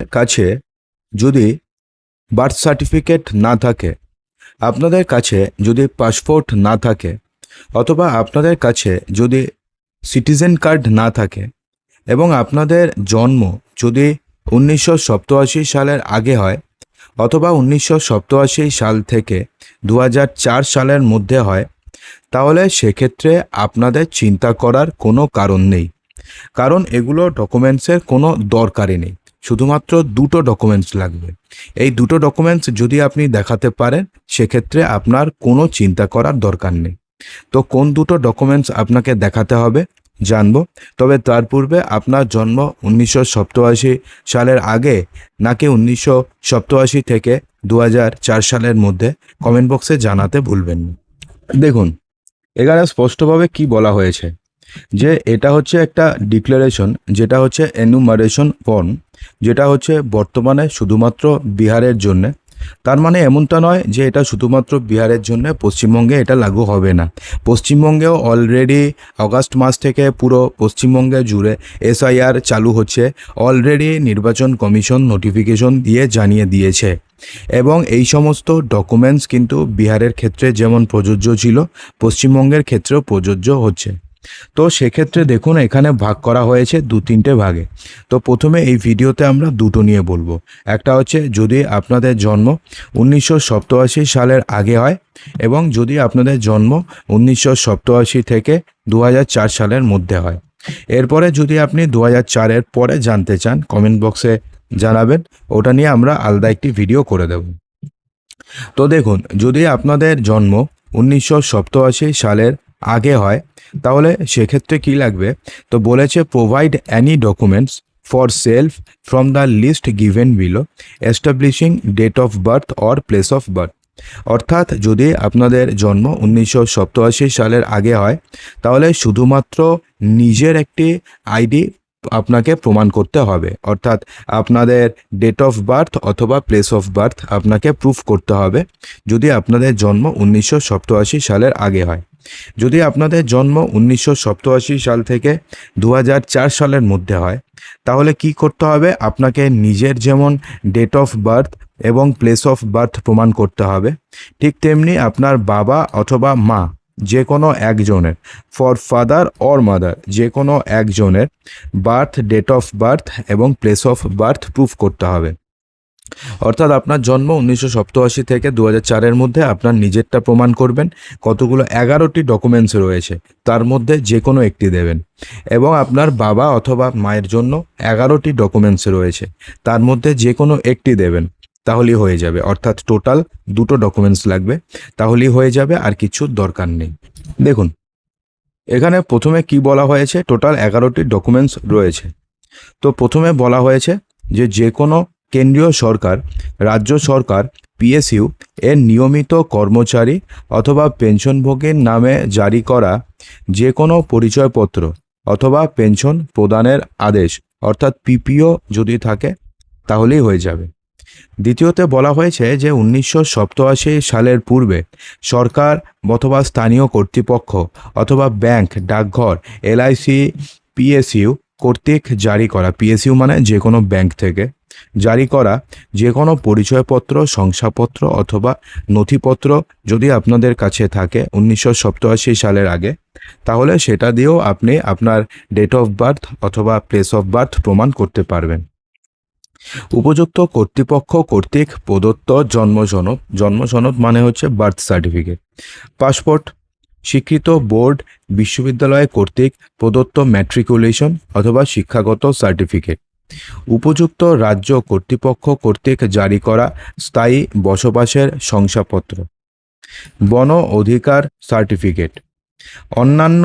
কাছে যদি birth certificate না থাকে, আপনাদের কাছে যদি পাসপোর্ট না থাকে, অথবা আপনাদের কাছে যদি সিটিজেন কার্ড না থাকে এবং আপনাদের জন্ম যদি উনিশশো সালের আগে হয় অথবা উনিশশো সাল থেকে দু সালের মধ্যে হয়, তাহলে সেক্ষেত্রে আপনাদের চিন্তা করার কোনো কারণ নেই। কারণ এগুলো ডকুমেন্টসের কোনো দরকারই নেই। শুধুমাত্র দুটো ডকুমেন্টস লাগবে। এই দুটো ডকুমেন্টস যদি আপনি দেখাতে পারেন, সেক্ষেত্রে আপনার কোনো চিন্তা করার দরকার নেই। তো কোন দুটো ডকুমেন্টস আপনাকে দেখাতে হবে, জানব। তবে তার পূর্বে আপনার জন্ম উনিশশো সালের আগে নাকি উনিশশো থেকে দু সালের মধ্যে? কমেন্ট বক্সে জানাতে ভুলবেন না। দেখুন, এখানে স্পষ্টভাবে কি বলা হয়েছে? যে এটা হচ্ছে একটা ডিক্লারেশন যেটা হচ্ছে এনুমারেশন ফর্ম যেটা হচ্ছে বর্তমানে শুধুমাত্র বিহারের জন্যে। তার মানে এমনটা নয় যে এটা শুধুমাত্র বিহারের জন্য, পশ্চিমবঙ্গে এটা লাগু হবে না। পশ্চিমবঙ্গেও অলরেডি আগস্ট মাস থেকে পুরো পশ্চিমবঙ্গে জুড়ে এসআইআর চালু হচ্ছে। অলরেডি নির্বাচন কমিশন নোটিফিকেশন দিয়ে জানিয়ে দিয়েছে। এবং এই সমস্ত ডকুমেন্টস কিন্তু বিহারের ক্ষেত্রে যেমন প্রযোজ্য ছিল, পশ্চিমবঙ্গের ক্ষেত্রেও প্রযোজ্য হচ্ছে। তো সেক্ষেত্রে দেখুন, এখানে ভাগ করা হয়েছে দু তিনটে ভাগে। তো প্রথমে এই ভিডিওতে আমরা দুটো নিয়ে বলব। একটা হচ্ছে যদি আপনাদের জন্ম উনিশশো সালের আগে হয় এবং যদি আপনাদের জন্ম উনিশশো থেকে দু সালের মধ্যে হয়। এরপরে যদি আপনি দু হাজার পরে জানতে চান কমেন্ট বক্সে জানাবেন। ওটা নিয়ে আমরা আলাদা একটি ভিডিও করে দেব। তো দেখুন, যদি আপনাদের জন্ম উনিশশো সালের আগে হয়, তাহলে সেক্ষেত্রে কি লাগবে? তো বলেছে provide any documents for self from the list given below establishing date of birth or place of birth অর্থাৎ যদি আপনাদের জন্ম উনিশশো সালের আগে হয়, তাহলে শুধুমাত্র নিজের একটি আইডি আপনাকে প্রমাণ করতে হবে। অর্থাৎ আপনাদের ডেট অফ বার্থ অথবা প্লেস অফ বার্থ আপনাকে প্রুফ করতে হবে, যদি আপনাদের জন্ম উনিশশো সালের আগে হয়। যদি আপনাদের জন্ম উনিশশো সাল থেকে দু সালের মধ্যে হয়, তাহলে কি করতে হবে? আপনাকে নিজের যেমন ডেট অফ বার্থ এবং প্লেস অফ বার্থ প্রমাণ করতে হবে। ঠিক তেমনি আপনার বাবা অথবা মা যে কোনো একজনের ফর ফাদার অর মাদার যে কোনো একজনের বার্থ ডেট অফ বার্থ এবং প্লেস অফ বার্থ প্রুফ করতে হবে। অর্থাৎ আপনার জন্ম উনিশশো সপ্তআশি থেকে দু হাজার চারের মধ্যে আপনার নিজেরটা প্রমাণ করবেন, কতগুলো এগারোটি ডকুমেন্টস রয়েছে, তার মধ্যে যে কোনো একটি দেবেন। এবং আপনার বাবা অথবা মায়ের জন্য এগারোটি ডকুমেন্টস রয়েছে, তার মধ্যে যে কোনো একটি দেবেন, তাহলেই হয়ে যাবে। অর্থাৎ টোটাল দুটো ডকুমেন্টস লাগবে, তাহলেই হয়ে যাবে, আর কিছুর দরকার নেই। দেখুন, এখানে প্রথমে কি বলা হয়েছে? টোটাল এগারোটি ডকুমেন্টস রয়েছে। তো প্রথমে বলা হয়েছে যে যে কোনো কেন্দ্রীয় সরকার, রাজ্য সরকার পিএসইউ এর নিয়মিত কর্মচারী অথবা পেনশনভোগীর নামে জারি করা যে কোনো পরিচয়পত্র অথবা পেনশন প্রদানের আদেশ, অর্থাৎ পিপিও যদি থাকে, তাহলেই হয়ে যাবে। দ্বিতীয়তে বলা হয়েছে যে উনিশশো সালের পূর্বে সরকার অথবা স্থানীয় কর্তৃপক্ষ অথবা ব্যাংক, ডাকঘর এলআইসি পিএসইউ কর্তৃক জারি করা পিএসইউ মানে যে কোনো ব্যাংক থেকে জারি করা, যে কোনো পরিচয়পত্র, শংসাপত্র অথবা নথিপত্র যদি আপনাদের কাছে থাকে উনিশশো সালের আগে, তাহলে সেটা দিয়েও আপনি আপনার ডেট অফ বার্থ অথবা প্লেস অফ বার্থ প্রমাণ করতে পারবেন। উপযুক্ত কর্তৃপক্ষ কর্তৃক প্রদত্ত জন্ম সনদ জন্ম সনদ মানে হচ্ছে বার্থ সার্টিফিকেট পাসপোর্ট স্বীকৃত বোর্ড বিশ্ববিদ্যালয় কর্তৃক প্রদত্ত ম্যাট্রিকুলেশন অথবা শিক্ষাগত সার্টিফিকেট উপযুক্ত রাজ্য কর্তৃপক্ষ কর্তৃক জারি করা স্থায়ী বসবাসের শংসাপত্র। বন অধিকার সার্টিফিকেট অন্যান্য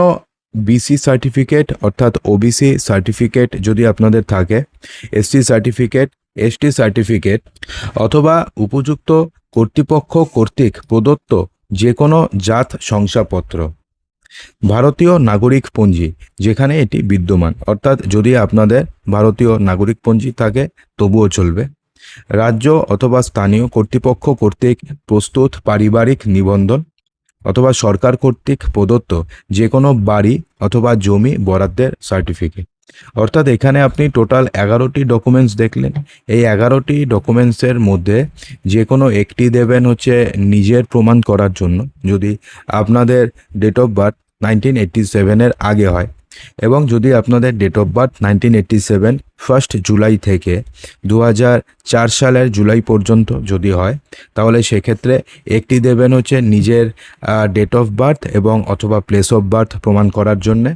বিসি সার্টিফিকেট অর্থাৎ ওবিসি সার্টিফিকেট যদি আপনাদের থাকে এসটি সার্টিফিকেট এসটি সার্টিফিকেট অথবা উপযুক্ত কর্তৃপক্ষ কর্তৃক প্রদত্ত যে কোনো জাত শংসাপত্র। ভারতীয় নাগরিক পঞ্জি যেখানে এটি বিদ্যমান। অর্থাৎ যদি আপনাদের ভারতীয় নাগরিক পঞ্জি থাকে, তবুও চলবে। রাজ্য অথবা স্থানীয় কর্তৃপক্ষ কর্তৃক প্রস্তুত পারিবারিক নিবন্ধন অথবা সরকার কর্তৃক প্রদত্ত যে কোনো বাড়ি অথবা জমি বরাদ্দের সার্টিফিকেট। অর্থাৎ এখানে আপনি টোটাল এগারোটি ডকুমেন্টস দেখলেন। এই এগারোটি ডকুমেন্টসের মধ্যে যে কোনো একটি দেবেন হচ্ছে নিজের প্রমাণ করার জন্য, যদি আপনাদের date of birth nineteen eighty সেভেনের আগে হয় এবং যদি আপনাদের date of birth nineteen eighty seven first July থেকে দু হাজার চার সালের জুলাই পর্যন্ত যদি হয়, তাহলে সেক্ষেত্রে একটি দেবেন হচ্ছে নিজের ডেট অফ বার্থ এবং অথবা প্লেস অফ বার্থ প্রমাণ করার জন্যে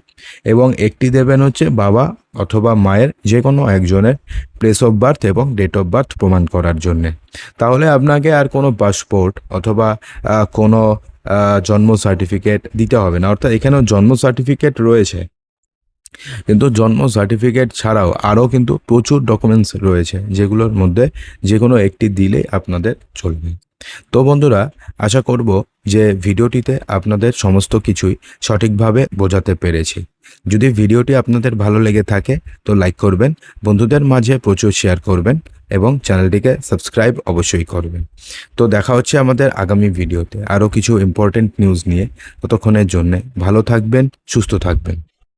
এবং একটি দেবেন হচ্ছে বাবা অথবা মায়ের যে কোনো একজনের প্লেস অফ বার্থ এবং ডেট অফ বার্থ প্রমাণ করার জন্যে। তাহলে আপনাকে আর কোনো পাসপোর্ট অথবা কোনো জন্ম সার্টিফিকেট দিতে হবে না। অর্থাৎ এখানেও জন্ম সার্টিফিকেট রয়েছে। কিন্তু জন্ম সার্টিফিকেট ছাড়াও আরও কিন্তু প্রচুর ডকুমেন্টস রয়েছে, যেগুলোর মধ্যে যে কোনো একটি দিলে আপনাদের চলবে। তো বন্ধুরা, আশা করব যে ভিডিওটিতে আপনাদের সমস্ত কিছুই সঠিকভাবে বোঝাতে পেরেছি। যদি ভিডিওটি আপনাদের ভালো লেগে থাকে, তো লাইক করবেন, বন্ধুদের মাঝে প্রচুর শেয়ার করবেন এবং চ্যানেলটিকে সাবস্ক্রাইব অবশ্যই করবেন। তো দেখা হচ্ছে আমাদের আগামী ভিডিওতে। আরও কিছু ইম্পর্টেন্ট নিউজ নিয়ে। ততক্ষণের জন্যে ভালো থাকবেন, সুস্থ থাকবেন।